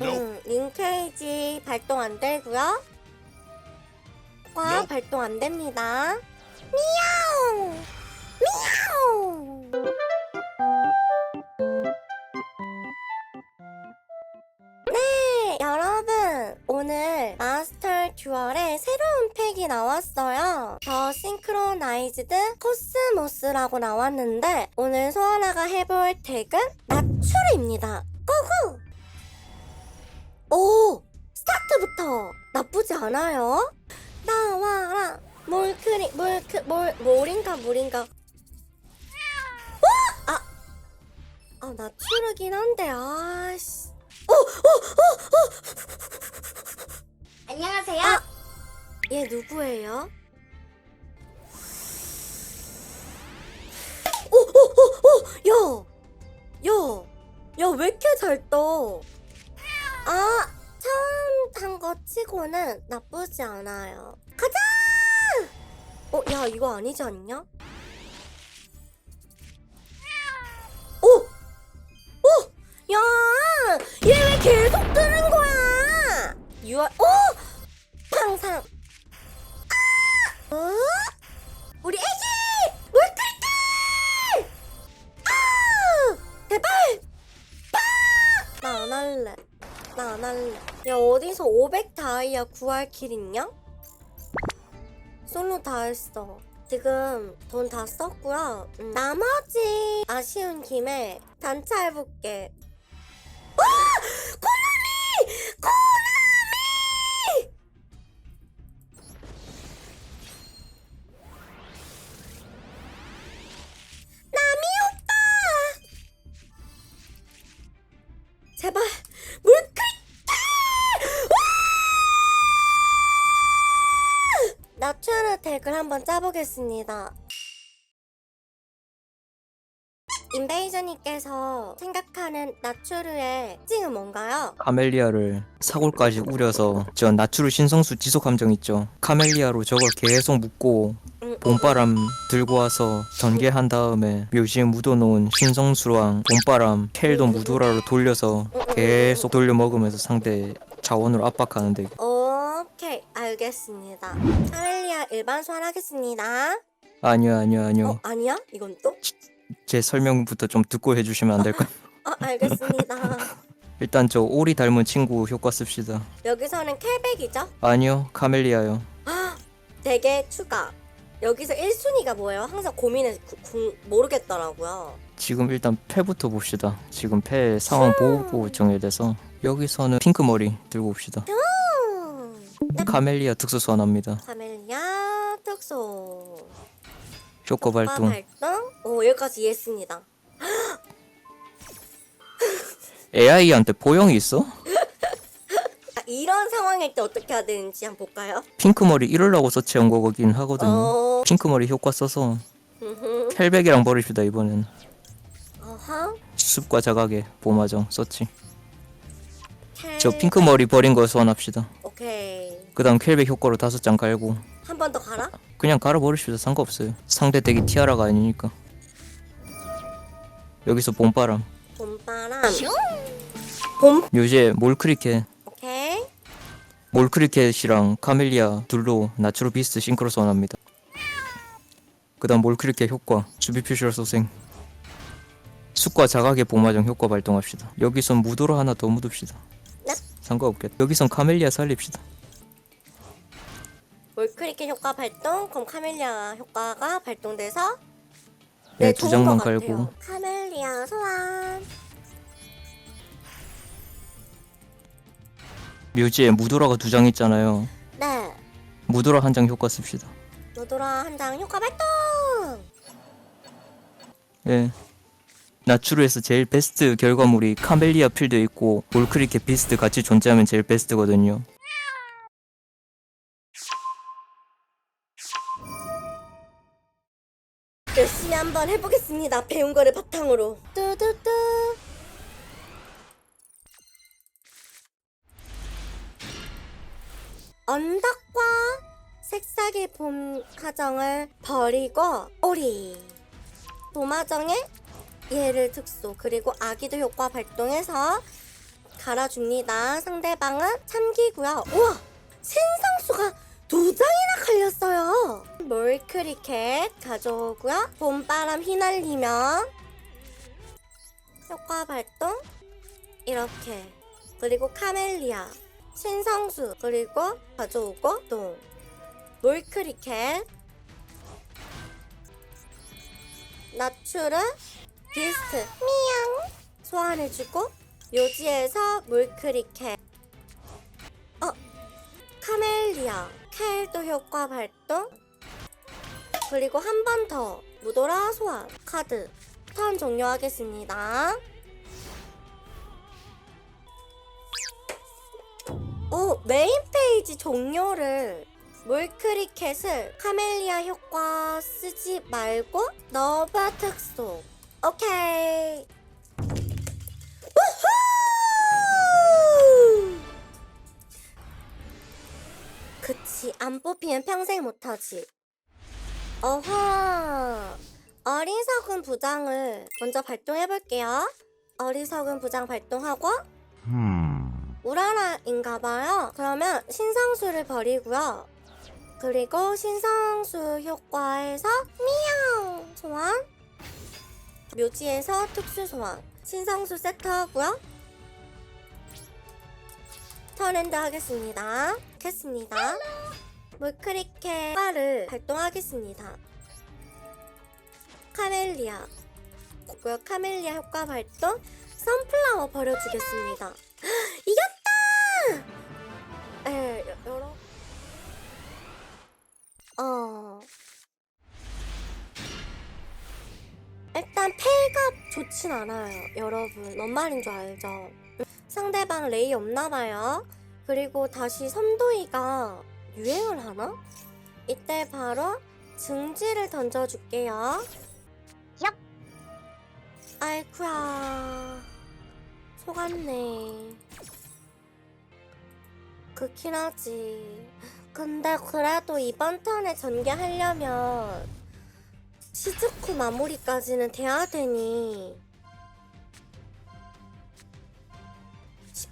음, 링케이지 발동 안 되고요. 과 Nope. 발동 안 됩니다. 미야옹! 미야옹! 네, 여러분. 오늘 마스터 듀얼의 새로운 팩이 나왔어요. 더 싱크로나이즈드 코스모스라고 나왔는데 오늘 소아나가 해볼 덱은 나추르입니다. 고고! 오! 스타트부터 나쁘지 않아요? 나와라! 몰크리, 몰크, 몰, 몰인가, 물인가? 어? 아! 아, 나 추르긴 한데, 아씨. 어, 안녕하세요. 아! 얘 누구예요? 오, 오, 오, 오! 야! 야! 야, 왜 이렇게 잘 떠? 치고는 나쁘지 않아요. 가자! 어, 야, 이거 아니지 않냐? 오! 오! 야! 얘 왜 계속 뜨는 거야? 유아, 오! 구할 길 있냐? 솔로 다 했어. 지금 돈 다 썼고요. 음, 나머지 아쉬운 김에 단차 해볼게. 덱을 한번 짜보겠습니다. 인베이저님께서 생각하는 나추르의 특징은 뭔가요? 카멜리아를 사골까지 우려서 저 나추르 신성수 지속 함정 있죠. 카멜리아로 저걸 계속 묶고 음, 봄바람 들고 와서 전개한 다음에 묘지에 묻어놓은 신성수랑 봄바람 켈도 무도라로 돌려서 계속 돌려 먹으면서 상대 자원으로 압박하는데 오 케이 알겠습니다. 카멜리아 일반 소환하겠습니다. 아니요 아니요 아니요 어 아니야? 이건 또? 제 설명부터 좀 듣고 해주시면 안 될까요? 아 알겠습니다. 일단 저 오리 닮은 친구 효과 씁시다. 여기서는 캘백이죠? 아니요 카멜리아요. 되게 추가. 여기서 1순위가 뭐예요? 항상 고민해 구- 구- 모르겠더라고요. 지금 일단 패부터 봅시다. 지금 패 상황 보고 정해야 돼서 여기서는 핑크 머리 들고 옵시다. 음, 카멜리아 특수 소환합니다. 카멜리아 특소. 효과 발동. 발동. 오 여기까지 이해했습니다. AI한테 보형이 있어? 아, 이런 상황일 때 어떻게 해야 되는지 한번 볼까요? 핑크 머리 이러려고 서치한 거긴 하거든요. 어. 핑크 머리 효과 써서 음흠. 켈백이랑 버립시다 이번엔. 어허. 숲과 자각의 썼지. 캘- 저 핑크 머리 버린 거 소환합시다. 오케이. 그다음 켈백 효과로 다섯 장 갈고 한 번 더 가라. 그냥 갈아 버립시다. 상관없어요. 상대 덱이 티아라가 아니니까. 여기서 봄바람. 봄바람. 봄. 요새 몰크리켓 오케이. 몰크리켓이랑 카멜리아 둘로 나추로 비스트 싱크로 소환합니다. 그 다음 몰크리켓 효과 수비 표시로 소생 숲과 자각의 봄화정 효과 발동합시다. 여기선 무도로 하나 더 묻읍시다. 네. 상관없겠다. 여기선 카멜리아 살립시다. 몰크리켓 효과 발동. 그럼 카멜리아 효과가 발동돼서 네, 두 좋은 장만 것 같아요. 갈고 카멜리아 소환. 묘지에 무도라가 두 장 있잖아요. 네. 무도라 한 장 효과 씁시다. 노도라 한 장 효과 발동. 예. 나추르에서 제일 베스트 결과물이 카멜리아 필드 있고 몰크리켓 비스트 같이 존재하면 제일 베스트거든요. 한번 해보겠습니다. 배운 거를 바탕으로. 뚜두뚜. 언덕과 색싹의 봄 하정을 버리고 오리. 도마정의 얘를 특수 그리고 아기도 효과 발동해서 달아줍니다. 상대방은 참기고요. 우와! 신성수가 두 장이나 걸렸어요. 몰크리켓 가져오고요. 봄바람 휘날리면 효과 발동. 이렇게. 그리고 카멜리아 신성수 그리고 가져오고 또 몰크리켓. 나추르 비스트. 미양. 소환해주고 묘지에서 물크리켓 켈도 효과 발동. 그리고 한 번 더 무도라 소환 카드 턴 종료하겠습니다. 어 메인 페이지 종료를 물크리켓을 카멜리아 효과 쓰지 말고 너바 특속 오케이 그치 안 뽑히면 평생 못하지. 어허. 어리석은 부장을 먼저 발동해볼게요. 어리석은 부장 발동하고 우라라인가봐요. 그러면 신성수를 버리고요. 그리고 신성수 효과에서 미양 소환. 묘지에서 특수 소환. 신성수 세트하고요 턴엔드 하겠습니다. 했습니다. 물크리켓 효과를 발동하겠습니다. 카멜리아. 고요 카멜리아 효과 발동. 선플라워 버려주겠습니다. 이겼다! 에 여- 여러? 어. 일단 폐가 좋진 않아요 여러분. 뭔 말인 줄 알죠 상대방 레이 없나봐요. 그리고 다시 선도이가 유행을 하나? 이때 바로 증지를 던져줄게요. 얍. 아이쿠야. 속았네. 그긴 하지. 근데 그래도 이번 턴에 전개하려면 시즈쿠 마무리까지는 돼야 되니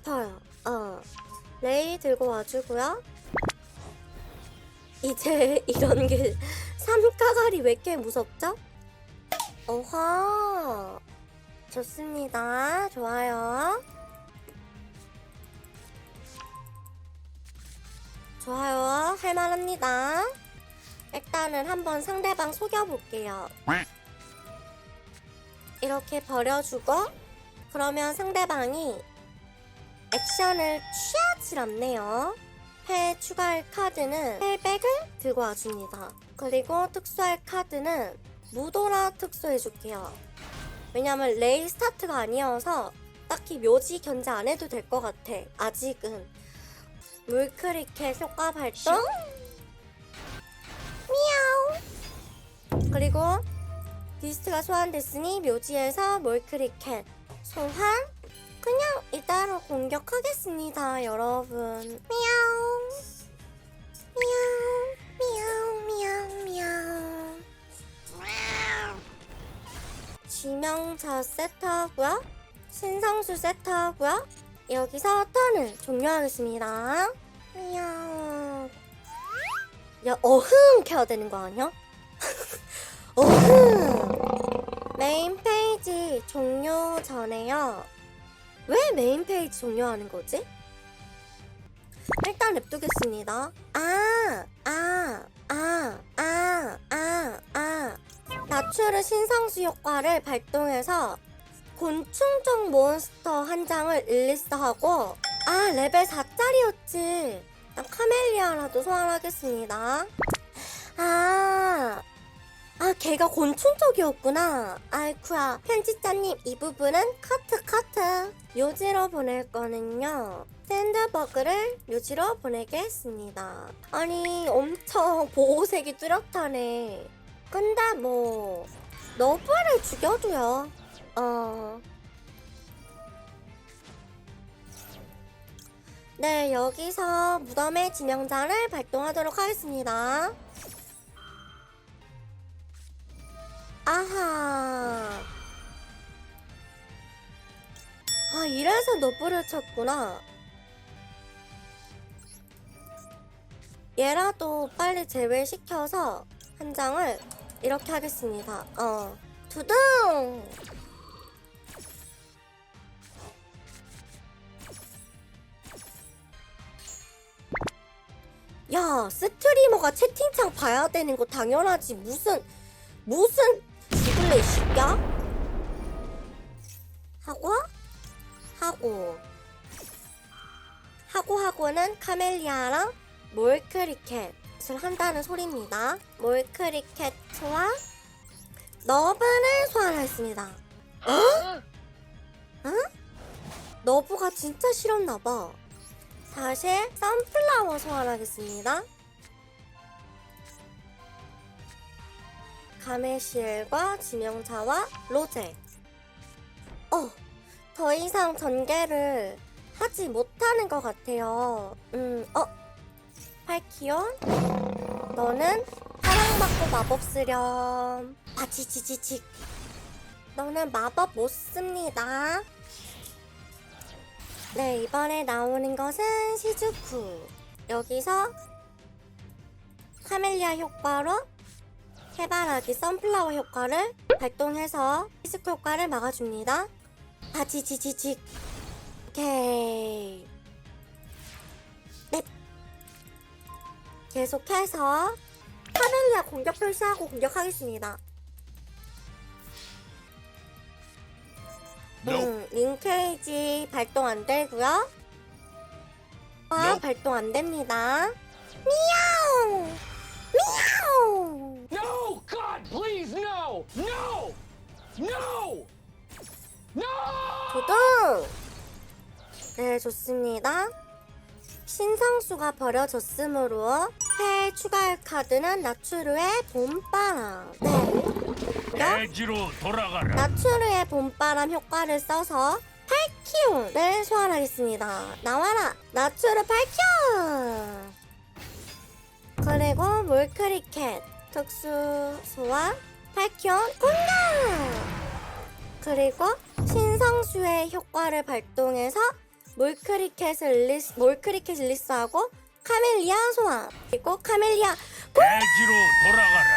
싶어요. 어. 레이 들고 와주고요. 이제 이런 게 삼가갈이 왜 이렇게 무섭죠? 어허. 좋습니다. 좋아요. 좋아요. 할만합니다. 일단은 한번 상대방 속여볼게요. 이렇게 버려주고, 그러면 상대방이 액션을 취하질 않네요. 패 추가할 카드는 헬백을 들고 와줍니다. 그리고 특수할 카드는 무도라 특수해줄게요. 왜냐면 레일 스타트가 아니어서 딱히 묘지 견제 안 해도 될 것 같아. 아직은. 물크리켓 효과 발동. 미야오. 그리고 비스트가 소환됐으니 묘지에서 물크리켓 소환. 공격하겠습니다, 여러분. 미야오. 미야오. 미야오, 미야오, 미야오. 지명자 세트하고요. 신성수 세트하고요. 여기서 턴을 종료하겠습니다. 미야오. 야, 어흥 켜야 되는 거 아니야? 어흥. 메인 페이지 종료 전에요. 왜 메인 페이지 종료하는 거지? 일단 냅두겠습니다. 아, 아, 아, 아, 아, 아. 나추르 신성수 효과를 발동해서 곤충적 몬스터 한 장을 릴리스하고 아 레벨 4짜리였지 카멜리아라도 소환하겠습니다 아, 아 걔가 곤충적이었구나. 아이쿠야 편집자님 이 부분은 커트 커트. 묘지로 보낼 거는요. 샌드버그를 묘지로 보내겠습니다. 아니 엄청 보호색이 뚜렷하네. 근데 뭐 너브를 죽여도요. 어. 네, 여기서 무덤의 지명자를 발동하도록 하겠습니다. 아하. 아, 아, 이래서 너브를 쳤구나. 얘라도 빨리 제외시켜서 한 장을 이렇게 하겠습니다. 어. 두둥! 야, 스트리머가 채팅창 봐야 되는 거 당연하지. 무슨, 무슨, 이 새끼야? 하고, 하고, 하고 하고는 카멜리아랑 몰크리켓을 한다는 소리입니다. 몰크리켓과 너브를 소환했습니다. 어? 응? 너브가 진짜 싫었나봐. 다시 선플라워 소환하겠습니다. 가메시엘과 지명자와 로제. 어, 더 이상 전개를 하지 못하는 것 같아요. 음, 어, 팔키온, 너는 사랑받고 마법 쓰렴. 아치치치치. 너는 마법 못 씁니다. 네, 이번에 나오는 것은 시즈쿠. 여기서 카멜리아 효과로 해바라기 선플라워 효과를 발동해서 시즈쿠 효과를 막아줍니다. 아치치치치. 오케이. 넵. 계속해서 카멜리아 공격 표시하고 공격하겠습니다. 음, 링케이지 발동 안 되고요. 아. 발동 안 됩니다. 미야옹! 미야옹! Please, no! No! No! No! 도둑! 네, 좋습니다. 신상수가 버려졌으므로 회 추가할 카드는 나추르의 봄바람. 네. 대지로 돌아가라. 나추르의 봄바람 효과를 써서 팔키온을 소환하겠습니다. 나와라! 나추르 팔키온! 그리고 몰크리켓 특수 소환 팔키온 공격! 그리고 신성수의 효과를 발동해서 몰크리켓을 릴리스, 몰크리켓 릴리스하고 카멜리아 소환 그리고 카멜리아 대지로 돌아가라.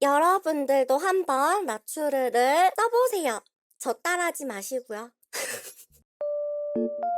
여러분들도 한번 나추르를 써보세요. 저 따라하지 마시고요. you